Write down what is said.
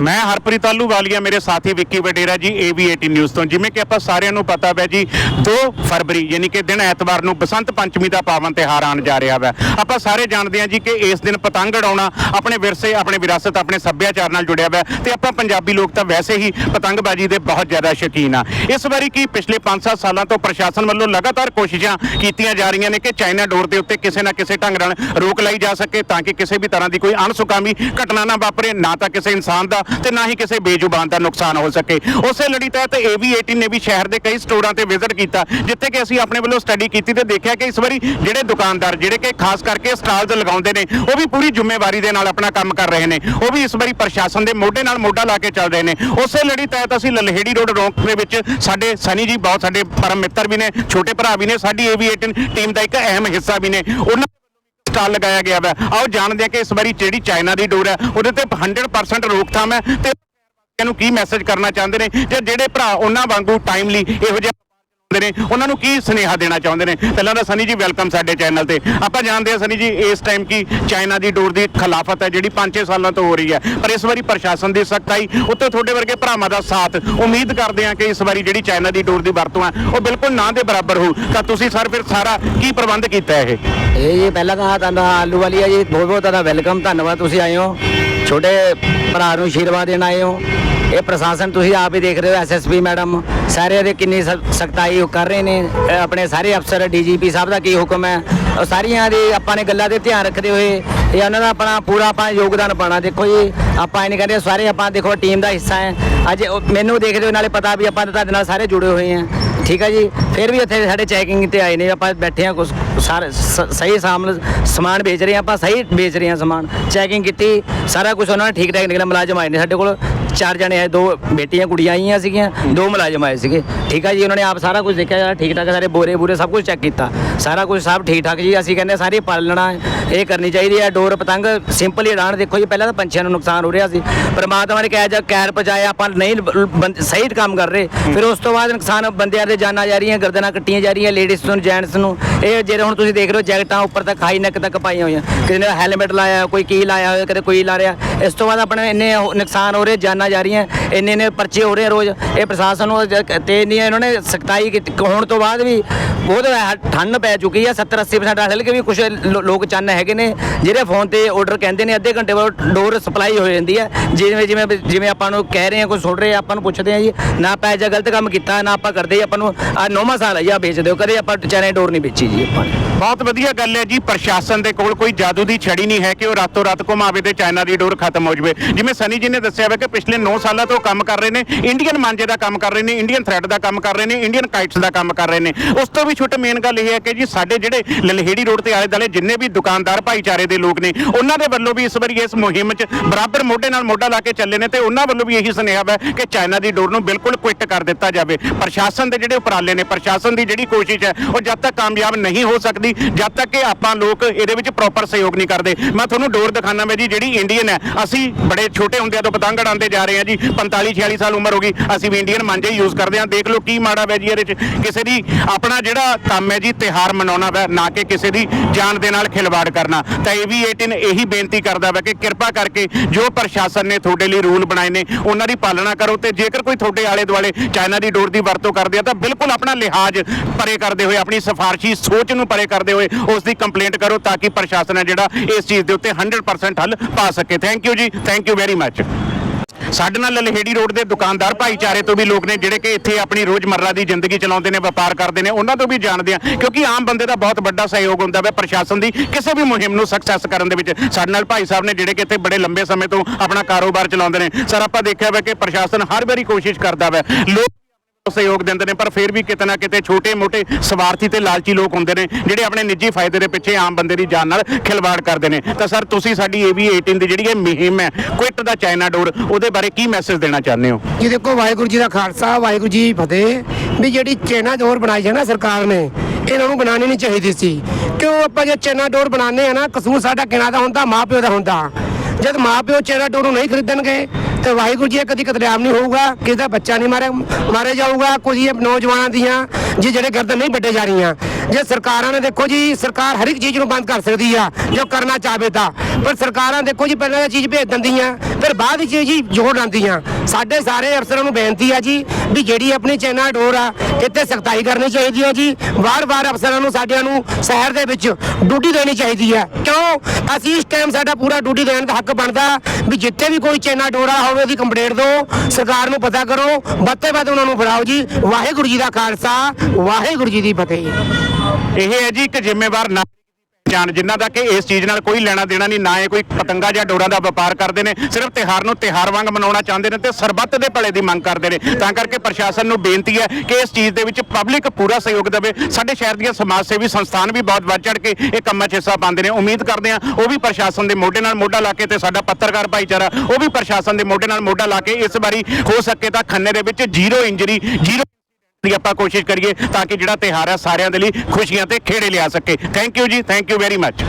ਮੈਂ ਹਰਪ੍ਰੀਤ ਆਲੂ ਵਾਲੀਆ, ਮੇਰੇ ਸਾਥੀ ਵਿੱਕੀ ਵਡੇਰਾ ਜੀ AV18 ਨਿਊਜ਼ ਤੋਂ। ਜਿਵੇਂ ਕਿ ਆਪਾਂ ਸਾਰਿਆਂ ਨੂੰ ਪਤਾ ਹੈ ਜੀ 2 ਫਰਵਰੀ, ਯਾਨੀ ਕਿ ਦਿਨ ਐਤਵਾਰ ਨੂੰ ਬਸੰਤ ਪੰਚਮੀ ਦਾ ਪਾਵਨ ਤਿਹਾਰ ਆਉਣ ਜਾ ਰਿਹਾ ਹੈ ਆਪਾਂ ਸਾਰੇ ਜਾਣਦੇ ਹਾਂ ਜੀ ਕਿ ਇਸ ਦਿਨ ਪਤੰਗ ਉਡਾਉਣਾ ਆਪਣੇ ਵਿਰਸੇ, ਆਪਣੇ ਵਿਰਾਸਤ, ਆਪਣੇ ਸੱਭਿਆਚਾਰ ਨਾਲ ਜੁੜਿਆ ਹੋਇਆ ਹੈ ਤੇ ਆਪਾਂ ਪੰਜਾਬੀ ਲੋਕ ਤਾਂ ਵੈਸੇ ਹੀ ਪਤੰਗਬਾਜ਼ੀ ਦੇ ਬਹੁਤ ਜ਼ਿਆਦਾ ਸ਼ੌਕੀਨ ਆ। ਇਸ ਵਾਰੀ ਕੀ ਪਿਛਲੇ 5-7 ਸਾਲਾਂ ਤੋਂ ਪ੍ਰਸ਼ਾਸਨ ਵੱਲੋਂ ਲਗਾਤਾਰ ਕੋਸ਼ਿਸ਼ਾਂ ਕੀਤੀਆਂ ਜਾ ਰਹੀਆਂ ਨੇ ਕਿ ਚਾਈਨਾ ਡੋਰ ਦੇ ਉੱਤੇ ਕਿਸੇ ਨਾ ਕਿਸੇ ਢੰਗ ਨਾਲ ਰੋਕ ਲਾਈ ਜਾ ਸਕੇ ਤਾਂ ਕਿ ਕਿਸੇ ਵੀ ਤਰ੍ਹਾਂ ਦੀ ਕੋਈ ਅਣਸੁਕਾਮੀ ਘਟਨਾ ਨਾ ਵਾਪਰੇ, ਨਾ ਤਾਂ ਕਿਸੇ ਇਨਸਾਨ ਦਾ ਤੇ ਨਾ ਹੀ ਕਿਸੇ ਬੇਜ਼ੁਬਾਨ ਦਾ ਨੁਕਸਾਨ ਹੋ ਸਕੇ। ਉਸੇ ਲੜੀ ਤਹਿਤ AV18 ਨੇ ਵੀ ਸ਼ਹਿਰ ਦੇ ਕਈ ਸਟੋਰਾਂ ਤੇ ਵਿਜ਼ਿਟ ਕੀਤਾ, ਜਿੱਥੇ ਕਿ ਅਸੀਂ ਆਪਣੇ ਵੱਲੋਂ ਸਟੱਡੀ ਕੀਤੀ ਤੇ ਦੇਖਿਆ ਕਿ ਇਸ ਵਾਰੀ ਜਿਹੜੇ ਦੁਕਾਨਦਾਰ, ਜਿਹੜੇ ਕਿ ਖਾਸ ਕਰਕੇ ਸਟਾਲਸ ਲਗਾਉਂਦੇ ਨੇ, ਉਹ ਵੀ ਪੂਰੀ ਜ਼ਿੰਮੇਵਾਰੀ ਦੇ ਨਾਲ ਆਪਣਾ ਕੰਮ ਕਰ ਰਹੇ ਨੇ। ਉਹ ਵੀ ਇਸ ਵਾਰੀ ਪ੍ਰਸ਼ਾਸਨ ਦੇ ਮੋਢੇ ਨਾਲ ਮੋਢਾ ਲਾ ਕੇ ਚੱਲ ਰਹੇ ਨੇ। ਉਸੇ ਲੜੀ ਤਹਿਤ ਅਸੀਂ ਲਲਹੇੜੀ ਰੋਡ ਰੌਂਕ ਦੇ ਵਿੱਚ ਸਾਡੇ ਸਨੀ ਜੀ, ਬਹੁਤ ਸਾਡੇ ਪਰਮ ਮਿੱਤਰ ਵੀ ਨੇ, ਛੋਟੇ ਭਰਾ ਵੀ ਨੇ, ਸਾਡੀ AV18 ਟੀਮ ਦਾ ਇੱਕ ਅਹਿਮ ਹਿੱਸਾ ਵੀ ਨੇ। ਉਹਨਾਂ ਸਟਾਲ ਲਗਾਇਆ ਗਿਆ ਵਾ। ਆਓ ਜਾਣਦੇ ਹਾਂ ਕਿ ਇਸ ਵਾਰੀ ਜਿਹੜੀ ਚਾਈਨਾ ਦੀ ਡੋਰ ਹੈ, ਉਹਦੇ ਤੇ 100% ਰੋਕਥਾਮ ਹੈ। ਤੇ ਨੂੰ ਕੀ ਮੈਸੇਜ ਕਰਨਾ ਚਾਹੁੰਦੇ ਨੇ? ਜਾਂ ਜਿਹੜੇ ਭਰਾ ਉਹਨਾਂ ਵਾਂਗੂ ਟਾਈਮਲੀ ਇਹੋ ਜਿਹਾ ਹੁੰਦੇ ਨੇ, ਉਹਨਾਂ ਨੂੰ ਕੀ ਸੁਨੇਹਾ ਦੇਣਾ ਚਾਹੁੰਦੇ ਨੇ? ਪਹਿਲਾਂ ਤਾਂ ਸਨੀ ਜੀ ਵੈਲਕਮ ਸਾਡੇ ਚੈਨਲ ਤੇ। ਆਪਾਂ ਜਾਣਦੇ ਹਾਂ ਸਨੀ ਜੀ, ਇਸ ਟਾਈਮ ਕੀ ਚਾਈਨਾ ਦੀ ਡੋਰ ਦੀ ਖਿਲਾਫਤ ਹੈ, ਜਿਹੜੀ 5-6 ਸਾਲਾਂ ਤੋਂ ਹੋ ਰਹੀ ਹੈ। ਪਰ ਇਸ ਵਾਰੀ ਪ੍ਰਸ਼ਾਸਨ ਦੀ ਸਖਤਾਈ ਉੱਤੇ ਤੁਹਾਡੇ ਵਰਗੇ ਭਰਾਵਾਂ ਦਾ ਸਾਥ। ਉਮੀਦ ਕਰਦੇ ਹਾਂ ਕਿ ਇਸ ਵਾਰੀ ਜਿਹੜੀ ਚਾਈਨਾ ਦੀ ਡੋਰ ਦੀ ਵਰਤੋਂ ਆ ਉਹ ਬਿਲਕੁਲ ਨਾ ਦੇ ਬਰਾਬਰ ਹੋ ਤਾਂ ਤੁਸੀਂ ਸਰ, ਫਿਰ ਸਾਰਾ ਕੀ ਪ੍ਰਬੰਧ ਕੀਤਾ ਹੈ ਇਹ? ਇਹ ਜੀ, ਪਹਿਲਾਂ ਤਾਂ ਤੁਹਾਡਾ ਆਲੂ ਵਾਲੀਆ ਜੀ ਬਹੁਤ ਬਹੁਤ ਤੁਹਾਡਾ ਵੈਲਕਮ ਧੰਨਵਾਦ ਤੁਸੀਂ ਆਏ ਹੋ। ਛੋਟੇ ਭਰਾ ਨੂੰ ਆਸ਼ੀਰਵਾਦ ਦੇਣ ਆਏ ਹੋ। ਇਹ ਪ੍ਰਸ਼ਾਸਨ ਤੁਸੀਂ ਆਪ ਹੀ ਦੇਖ ਰਹੇ ਹੋ ਐਸਐਸਪੀ ਮੈਡਮ ਸਾਰੇ ਦੇ ਕਿੰਨੀ ਸਖਤਾਈ ਉਹ ਕਰ ਰਹੇ ਨੇ ਆਪਣੇ ਸਾਰੇ ਅਫਸਰ ਡੀਜੀਪੀ ਸਾਹਿਬ ਦਾ ਕੀ ਹੁਕਮ ਹੈ, ਉਹ ਸਾਰੀਆਂ ਦੀ ਆਪਾਂ ਨੇ ਗੱਲਾਂ ਦੇ ਧਿਆਨ ਰੱਖਦੇ ਹੋਏ, ਇਹ ਉਹਨਾਂ ਦਾ ਆਪਣਾ ਪੂਰਾ ਆਪਾਂ ਯੋਗਦਾਨ ਪਾਣਾ ਦੇਖੋ ਜੀ, ਆਪਾਂ ਇਹ ਨਹੀਂ ਕਹਿੰਦੇ ਸਾਰੇ ਆਪਾਂ ਦੇਖੋ ਟੀਮ ਦਾ ਹਿੱਸਾ ਹੈ, ਅੱਜ ਮੈਨੂੰ ਦੇਖਦੇ ਹੋ ਨਾਲੇ ਪਤਾ ਵੀ ਆਪਾਂ ਤੁਹਾਡੇ ਨਾਲ ਸਾਰੇ ਜੁੜੇ ਹੋਏ ਹਾਂ, ਠੀਕ ਹੈ ਜੀ, ਫਿਰ ਵੀ ਉੱਥੇ ਸਾਡੇ ਚੈਕਿੰਗ ਤੇ ਆਏ ਨੇ, ਆਪਾਂ ਬੈਠੇ ਹਾਂ ਕੁਛ ਸਾਰੇ ਸਹੀ ਸਾਮਲ ਸਮਾਨ ਵੇਚ ਰਹੇ ਹਾਂ ਆਪਾਂ, ਸਹੀ ਵੇਚ ਰਹੇ ਹਾਂ ਸਮਾਨ। ਚੈਕਿੰਗ ਕੀਤੀ, ਸਾਰਾ ਕੁਝ ਉਹਨਾਂ ਨੇ ਠੀਕ ਠਾਕ ਨਿਕਲਿਆ, ਮੁਲਾਜ਼ਮ ਆਏ ਨੇ ਸਾਡੇ ਕੋਲ। ਚਾਰ ਜਣੇ ਆਏ, ਦੋ ਬੇਟੀਆਂ, ਕੁੜੀਆਂ ਆਈਆਂ ਸੀਗੀਆਂ, ਦੋ ਮੁਲਾਜ਼ਮ ਆਏ ਸੀਗੇ। ਠੀਕ ਆ ਜੀ, ਉਹਨਾਂ ਨੇ ਆਪ ਸਾਰਾ ਕੁਝ ਦੇਖਿਆ ਜਿਹੜਾ ਠੀਕ ਠਾਕ ਸਾਰੇ ਬੋਰੇ ਬੂਰੇ ਸਭ ਕੁਝ ਚੈੱਕ ਕੀਤਾ। ਸਾਰਾ ਕੁਝ ਸਭ ਠੀਕ ਠਾਕ ਜੀ, ਅਸੀਂ ਕਹਿੰਦੇ ਸਾਰੀ ਪਾਲਣਾ, ਇਹ ਕਰਨੀ ਚਾਹੀਦੀ ਹੈ ਡੋਰ ਪਤੰਗ ਸਿੰਪਲ ਹੀ ਉਡਾਣ ਦੇਖੋ ਜੀ, ਪਹਿਲਾਂ ਤਾਂ ਪੰਛੀਆਂ ਨੂੰ ਨੁਕਸਾਨ ਹੋ ਰਿਹਾ ਸੀ। ਪਰਮਾਤਮਾ ਨੇ ਕਿਹਾ ਜਾ ਕੈਰ ਪਜਾਇਆ ਆਪਾਂ ਨਹੀਂ ਬੰ- ਸਹੀ ਕੰਮ ਕਰ ਰਹੇ। ਫਿਰ ਉਸ ਤੋਂ ਬਾਅਦ ਨੁਕਸਾਨ ਬੰਦਿਆਂ ਦੇ ਜਾਨਾਂ ਜਾ ਰਹੀਆਂ, ਗਰਦਨਾਂ ਕੱਟੀਆਂ ਜਾ ਰਹੀਆਂ ਲੇਡੀਜ਼ ਨੂੰ ਜੈਂਟਸ ਨੂੰ, ਇਹ ਜਿਹੜੇ ਹੁਣ ਤੁਸੀਂ ਦੇਖ ਰਹੇ ਹੋ ਜੈਕਟਾਂ ਉੱਪਰ ਤੱਕ ਹਾਈ ਨੈਕ ਤੱਕ ਪਾਈਆਂ ਹੋਈਆਂ। ਕਿਸੇ ਨੇ ਹੈਲਮਟ ਲਾਇਆ, ਕੋਈ ਕੀ ਲਾਇਆ ਹੋਇਆ ਕਦੇ ਕੋਈ ਲਾ ਰਿਹਾ। ਇਸ ਤੋਂ ਬਾਅਦ ਆਪਣੇ ਇੰਨੇ ਨੁਕਸਾਨ ਹੋ ਰਹੇ, ਜਾਨਾਂ ਜਾ ਰਹੀਆਂ, ਇੰਨੇ ਇੰਨੇ ਪਰਚੇ ਹੋ ਰਹੇ ਰੋਜ਼। ਇਹ ਪ੍ਰਸ਼ਾਸਨ ਨੂੰ ਜ- ਤੇ ਇੰਨੀ ਇਹਨਾਂ ਨੇ ਸਖਤਾਈ ਕੀਤੀ, ਹੋਣ ਤੋਂ ਬਾਅਦ ਵੀ ਬਹੁਤ ਠੰਡ ਪੈ ਚੁੱਕੀ ਹੈ 70 80% ਹਲ ਵੀ ਕੁਝ ਲੋਕ ਚੰਨ ਹੈਗੇ ਨੇ, ਜਿਹੜੇ ਫੋਨ ਤੇ ਆਰਡਰ ਕਹਿੰਦੇ ਨੇ, ਅੱਧੇ ਘੰਟੇ ਬਾਅਦ ਡੋਰ ਸਪਲਾਈ ਹੋ ਜਾਂਦੀ ਹੈ ਜਿਵੇਂ ਜਿਵੇਂ ਜਿਵੇਂ ਆਪਾਂ ਨੂੰ ਕਹਿ ਰਹੇ ਆ, ਕੋਈ ਸੁਣ ਰਹੇ ਆ, ਆਪਾਂ ਨੂੰ ਪੁੱਛਦੇ ਆ ਜੀ, ਨਾ ਆਪਾਂ ਇਹ ਗਲਤ ਕੰਮ ਕੀਤਾ, ਨਾ ਆਪਾਂ ਕਰਦੇ ਆਪਾਂ ਨੂੰ ਆ ਨੌਵਾਂ ਸਾਲ ਹੈ ਜੀ ਆ ਵੇਚ ਦਿਓ, ਕਦੇ ਆਪਾਂ ਚਾਈਨਾ ਡੋਰ ਨਹੀਂ ਵੇਚੀ ਜੀ ਆਪਾਂ ਬਹੁਤ ਵਧੀਆ ਗੱਲ ਹੈ ਜੀ, ਪ੍ਰਸ਼ਾਸਨ ਦੇ ਕੋਲ ਕੋਈ ਜਾਦੂ ਦੀ ਛੜੀ ਨਹੀਂ ਹੈ ਕਿ ਉਹ ਰਾਤੋਂ ਰਾਤ ਘੁਮਾਵੇ ਤੇ ਚਾਈਨਾ ਦੀ ਡੋਰ ਖਤਮ ਹੋ ਜਵੇ। ਜਿਵੇਂ ਸਨੀ ਜੀ ਨੇ ਦੱਸਿਆ ਵਾ ਕਿ ਪਿਛਲੇ 9 ਸਾਲਾਂ ਤੋਂ ਕੰਮ ਕਰ ਰਹੇ ਨੇ ਇੰਡੀਅਨ ਮਾਂਜੇ ਦਾ ਕੰਮ ਕਰ ਰਹੇ ਨੇ ਇੰਡੀਅਨ ਥ੍ਰੈਡ ਦਾ ਕੰਮ ਕਰ ਰਹੇ ਨੇ ਇੰਡੀਅਨ ਕਾਈਟਸ ਦਾ ਕੰਮ ਕਰ ਰਹੇ ਨੇ। ਉਸ ਤੋਂ ਵੀ ਛੋਟੇ ਮੇਨ ਗੱਲ ਇਹ ਹੈ ਕਿ ਜੀ ਸਾਡੇ ਜਿਹੜੇ ਲਲਹੇੜੀ ਰੋਡ ਤੇ ਆਲੇ ਦੁਆਲੇ ਜਿੰਨੇ ਵੀ ਦੁਕਾਨਦਾਰ ਭਾਈਚਾਰੇ ਦੇ ਲੋਕ ਨੇ, ਉਹਨਾਂ ਦੇ ਵੱਲੋਂ ਵੀ ਇਸ ਵਾਰੀ ਇਸ ਮੁਹਿੰਮ 'ਚ ਬਰਾਬਰ ਮੋਢੇ ਨਾਲ ਮੋਢਾ ਲਾ ਕੇ ਚੱਲੇ ਨੇ ਤੇ ਉਹਨਾਂ ਵੱਲੋਂ ਵੀ ਇਹੀ ਸੁਨੇਹਾ ਹੈ ਕਿ ਚਾਈਨਾ ਦੀ ਡੋਰ ਨੂੰ ਬਿਲਕੁਲ ਕੁਇਟ ਕਰ ਦਿੱਤਾ ਜਾਵੇ। ਪ੍ਰਸ਼ਾਸਨ ਦੇ ਜਿਹੜੇ ਉਪਰਾਲੇ ਨੇ, ਪ੍ਰਸ਼ਾਸਨ ਦੀ ਜਿਹੜੀ ਕੋਸ਼ਿਸ਼ ਹੈ, ਉਹ ਜਦ ਤੱਕ ਕਾਮਯਾਬ ਨਹੀਂ ਹੋ ਸਕਦੀ, ਜਦ ਤੱਕ ਕਿ ਆਪਾਂ ਲੋਕ ਇਹਦੇ ਵਿੱਚ ਪ੍ਰੋਪਰ ਸਹਿਯੋਗ ਨਹੀਂ ਕਰਦੇ। ਮੈਂ ਤੁਹਾਨੂੰ ਡੋਰ ਦਿਖਾਣਾ ਮੈਂ ਜੀ, ਜਿਹੜੀ ਇੰਡੀਅਨ ਹੈ ਅਸੀਂ ਬੜੇ ਛੋਟੇ ਹੁੰਦਿਆਂ ਤੋਂ ਪਤੰਗ ਉਡਾਉਂਦੇ ਜਾ ਰਹੇ ਹਾਂ ਜੀ 45 46 ਸਾਲ ਉਮਰ ਹੋ ਗਈ, ਅਸੀਂ ਵੀ ਇੰਡੀਅਨ ਮਾਂਜੇ ਯੂਜ਼ ਕਰਦੇ ਹਾਂ। ਦੇਖ ਲਓ ਕੀ ਮਾੜਾ ਵੈ ਜੀ ਇਹਦੇ 'ਚ। ਕਿਸੇ ਦੀ ਆਪਣਾ ਜਿਹੜਾ ਕੰਮ ਹੈ ਜੀ ਤਿਹਾਰ ਮਨਾਉਣਾ ਵੈ, ਨਾ ਕਿ ਕਿਸੇ ਦੀ ਜਾਨ ਦੇ ਨਾਲ ਖਿਲਵਾੜ ਕਰਨਾ। ਤਾਂ ਇਹ ਵੀ 18 ਇਹੀ ਬੇਨਤੀ ਕਰਦਾ ਵੈ ਕਿ ਕਿਰਪਾ ਕਰਕੇ ਜੋ ਪ੍ਰਸ਼ਾਸਨ ਨੇ ਤੁਹਾਡੇ ਲਈ ਰੂਲ ਬਣਾਏ ਨੇ, ਉਹਨਾਂ ਦੀ ਪਾਲਣਾ ਕਰੋ ਤੇ ਜੇਕਰ ਕੋਈ ਤੁਹਾਡੇ ਆਲੇ ਦੁਆਲੇ ਚਾਈਨਾ ਦੀ ਡੋਰ ਦੀ ਵਰਤੋਂ ਕਰਦੇ ਆ, ਤਾਂ ਬਿਲਕੁਲ ਆਪਣਾ ਲਿਹਾਜ਼ ਪਰੇ ਕਰਦੇ ਹੋਏ, ਆਪਣੀ ਸਿਫਾਰਸ਼ੀ ਸੋਚ ਨੂੰ ਪਰੇ ਕਰਦੇ ਹੋਏ, ਉਸ ਦੀ ਕੰਪਲੇਂਟ ਕਰੋ ਤਾਂ ਕਿ ਪ੍ਰਸ਼ਾਸਨ ਹੈ ਜਿਹੜਾ ਇਸ ਚੀਜ਼ ਦੇ ਉੱਤੇ 100% ਹੱਲ ਪਾ ਸਕੇ। ਥੈਂਕ ਯੂ ਜੀ ਥੈਂਕ ਯੂ ਵੈਰੀ ਮੱਚ ਸਾਡੇ ਨਾਲ ਲਲਹੇੜੀ ਰੋਡ ਦੇ ਦੁਕਾਨਦਾਰ ਭਾਈਚਾਰੇ ਤੋਂ ਵੀ ਲੋਕ ਨੇ, ਜਿਹੜੇ ਕਿ ਇੱਥੇ ਆਪਣੀ ਰੋਜ਼ਮਰਰਾ ਦੀ ਜ਼ਿੰਦਗੀ ਚਲਾਉਂਦੇ ਨੇ, ਵਪਾਰ ਕਰਦੇ ਨੇ, ਉਹਨਾਂ ਤੋਂ ਵੀ ਜਾਣਦੇ ਆ ਕਿਉਂਕਿ ਆਮ ਬੰਦੇ ਦਾ ਬਹੁਤ ਵੱਡਾ ਸਹਿਯੋਗ ਹੁੰਦਾ ਹੈ ਪ੍ਰਸ਼ਾਸਨ ਦੀ, ਕਿਸੇ ਵੀ ਮੁਹਿੰਮ ਨੂੰ ਸਕਸੈਸ ਕਰਨ ਦੇ ਵਿੱਚ। ਸਾਡੇ ਨਾਲ ਭਾਈ ਸਾਹਿਬ ਨੇ, ਜਿਹੜੇ ਕਿ ਇੱਥੇ ਬੜੇ ਲੰਬੇ ਸਮੇਂ ਤੋਂ ਆਪਣਾ ਕਾਰੋਬਾਰ ਚਲਾਉਂਦੇ ਨੇ। ਸਰ, ਆਪਾਂ ਦੇਖਿਆ ਵਾ ਕਿ ਪ੍ਰਸ਼ਾਸਨ ਹਰ ਵਾਰੀ ਕੋਸ਼ਿਸ਼ ਕਰਦਾ ਵਾ, ਲੋਕ ਸਹਿਯੋਗ ਦਿੰਦੇ ਨੇ, ਪਰ ਫਿਰ ਵੀ ਕਿਤੇ ਨਾ ਕਿਤੇ ਛੋਟੇ-ਮੋਟੇ ਸਵਾਰਥੀ ਤੇ ਲਾਲਚੀ ਲੋਕ ਹੁੰਦੇ ਨੇ, ਜਿਹੜੇ ਆਪਣੇ ਨਿੱਜੀ ਫਾਇਦੇ ਦੇ ਪਿੱਛੇ ਆਮ ਬੰਦੇ ਦੀ ਜਾਨ ਨਾਲ ਖਿਲਵਾੜ ਕਰਦੇ ਨੇ। ਤਾਂ ਸਰ, ਤੁਸੀਂ ਸਾਡੀ AV18 ਦੀ ਜਿਹੜੀ ਇਹ ਮੁਹਿੰਮ ਹੈ, ਕੁਇਟ ਦਾ ਚਾਈਨਾ ਡੋਰ, ਉਹਦੇ ਬਾਰੇ ਕੀ ਮੈਸੇਜ ਦੇਣਾ ਚਾਹੁੰਦੇ ਹੋ? ਜੀ ਦੇਖੋ, ਵਾਹਿਗੁਰੂ ਜੀ ਦਾ ਖਾਲਸਾ, ਵਾਹਿਗੁਰੂ ਜੀ ਫਤਿਹ, ਵੀ ਜਿਹੜੀ ਚੈਨਾ ਡੋਰ ਬਣਾਈ ਹੈ ਨਾ ਸਰਕਾਰ ਨੇ, ਇਹਨਾਂ ਨੂੰ ਬਣਾਉਣੀ ਨਹੀਂ ਚਾਹੀਦੀ ਸੀ। ਕਿਉਂ ਆਪਾਂ ਜੇ ਚੈਨਾ ਡੋਰ ਬਣਾਉਂਦੇ ਆ ਨਾ, ਕਸੂਰ ਸਾਡਾ ਕਿਹਨਾਂ ਦਾ ਹੁੰਦਾ, ਮਾਪਿਓ ਦਾ ਹੁੰਦਾ। ਜਦ ਮਾਪਿਓ ਚੈਨਾ ਡੋਰ ਨੂੰ ਨਹੀਂ ਖਰੀਦਣਗੇ ਤੇ ਵਾਹਿਗੁਰੂ ਜੀ ਕਦੀ ਕਤਲੇਆਮ ਨਹੀਂ ਹੋਊਗਾ, ਕਿਸੇ ਦਾ ਬੱਚਾ ਨਹੀਂ ਮਾਰੇ ਮਾਰੇ ਜਾਊਗਾ ਕੁਝ ਇਹ ਨੌਜਵਾਨਾਂ ਦੀਆਂ, ਜੀ ਜਿਹੜੇ ਗਰਦਨ ਨਹੀਂ ਵੱਡੇ ਜਾ ਰਹੀਆਂ। ਜੇ ਸਰਕਾਰਾਂ ਨੇ ਦੇਖੋ ਜੀ, ਸਰਕਾਰ ਹਰ ਇੱਕ ਚੀਜ਼ ਨੂੰ ਬੰਦ ਕਰ ਸਕਦੀ ਆ, ਜੋ ਕਰਨਾ ਚਾਹਵੇ ਤਾਂ। ਪਰ ਸਰਕਾਰਾਂ ਦੇਖੋ ਜੀ, ਪਹਿਲਾਂ ਇਹ ਚੀਜ਼ ਭੇਜ ਦਿੰਦੀਆਂ, ਫਿਰ ਬਾਅਦ ਵਿੱਚ ਜੀ ਜੋੜ ਲਾਉਂਦੀਆਂ। ਸਾਡੇ ਸਾਰੇ ਅਫਸਰਾਂ ਨੂੰ ਬੇਨਤੀ ਆ ਜੀ, ਵੀ ਜਿਹੜੀ ਆਪਣੀ ਚੈਨਾ ਡੋਰ ਆ, ਇੱਥੇ ਸਖਤਾਈ ਕਰਨੀ ਚਾਹੀਦੀ ਹੈ ਜੀ। ਵਾਰ-ਵਾਰ ਅਫਸਰਾਂ ਨੂੰ ਸਾਡਿਆਂ ਨੂੰ ਸ਼ਹਿਰ ਦੇ ਵਿੱਚ ਡਿਊਟੀ ਦੇਣੀ ਚਾਹੀਦੀ ਹੈ ਕਿਉਂ? ਅਸੀਂ ਇਸ ਟਾਈਮ ਸਾਡਾ ਪੂਰਾ ਡਿਊਟੀ ਦੇਣ ਦਾ ਹੱਕ ਬਣਦਾ, ਵੀ ਜਿੱਥੇ ਵੀ ਕੋਈ ਚੈਨਾ ਡੋਰਾ ਹੋਵੇ, ਉਹਦੀ ਕੰਪਲੇਂਟ ਦਿਓ। ਸਰਕਾਰ ਨੂੰ ਪਤਾ ਕਰੋ, ਵੱਧ ਤੋਂ ਵੱਧ ਉਹਨਾਂ ਨੂੰ ਫੜਾਓ ਜੀ। ਵਾਹਿਗੁਰੂ ਜੀ ਦਾ ਖਾਲਸਾ, ਵਾਹਿਗੁਰੂ ਜੀ ਦੀ ਫਤਿਹ। ਇਹ ਹੈ ਜੀ ਇੱਕ ਜ਼ਿੰਮੇਵਾਰ ਨਾ ਜਾਣ ਜਿਨ੍ਹਾਂ ਦਾ ਕਿ ਇਸ ਚੀਜ਼ ਨਾਲ ਕੋਈ ਲੈਣਾ ਦੇਣਾ ਨਹੀਂ, ਨਾ ਇਹ ਕੋਈ ਪਤੰਗਾ ਜਾਂ ਡੋਰਾਂ ਦਾ ਵਪਾਰ ਕਰਦੇ ਨੇ, ਸਿਰਫ ਤਿਹਾਰ ਨੂੰ ਤਿਹਾਰ ਵਾਂਗ ਮਨਾਉਣਾ ਚਾਹੁੰਦੇ ਨੇ ਤੇ ਸਰਬੱਤ ਦੇ ਭਲੇ ਦੀ ਮੰਗ ਕਰਦੇ ਨੇ। ਤਾਂ ਕਰਕੇ ਪ੍ਰਸ਼ਾਸਨ ਨੂੰ ਬੇਨਤੀ ਹੈ ਕਿ ਇਸ ਚੀਜ਼ ਦੇ ਵਿੱਚ ਪਬਲਿਕ ਪੂਰਾ ਸਹਿਯੋਗ ਦੇਵੇ। ਸਾਡੇ ਸ਼ਹਿਰ ਦੀਆਂ ਸਮਾਜ ਸੇਵੀ ਸੰਸਥਾਨ ਵੀ ਬਹੁਤ ਵੱਧ ਚੜ ਕੇ ਇਹ ਕੰਮਾਂ 'ਚ ਹਿੱਸਾ ਪਾਉਂਦੇ ਨੇ। ਉਮੀਦ ਕਰਦੇ ਹਾਂ ਉਹ ਵੀ ਪ੍ਰਸ਼ਾਸਨ ਦੇ ਮੋਢੇ ਨਾਲ ਮੋਢਾ ਲਾ ਕੇ ਤੇ ਸਾਡਾ ਪੱਤਰਕਾਰ ਭਾਈਚਾਰਾ ਉਹ ਵੀ ਪ੍ਰਸ਼ਾਸਨ ਦੇ ਮੋਢੇ ਨਾਲ ਮੋਢਾ ਲਾ ਕੇ ਇਸ ਵਾਰੀ ਹੋ ਸਕੇ ਤਾਂ ਖੰਨੇ ਦੇ ਵਿੱਚ ਜ਼ੀਰੋ ਇੰਜਰੀ ਜ਼ੀਰੋ ਦੀ ਆਪਾਂ ਕੋਸ਼ਿਸ਼ ਕਰੀਏ ਤਾਂ ਕਿ ਜਿਹੜਾ ਤਿਹਾਰ ਹੈ ਸਾਰਿਆਂ ਦੇ ਲਈ ਖੁਸ਼ੀਆਂ ਤੇ ਖੇੜੇ ਲਿਆ ਸਕੇ। ਥੈਂਕ ਯੂ ਜੀ ਥੈਂਕ ਯੂ ਵੈਰੀ ਮੱਚ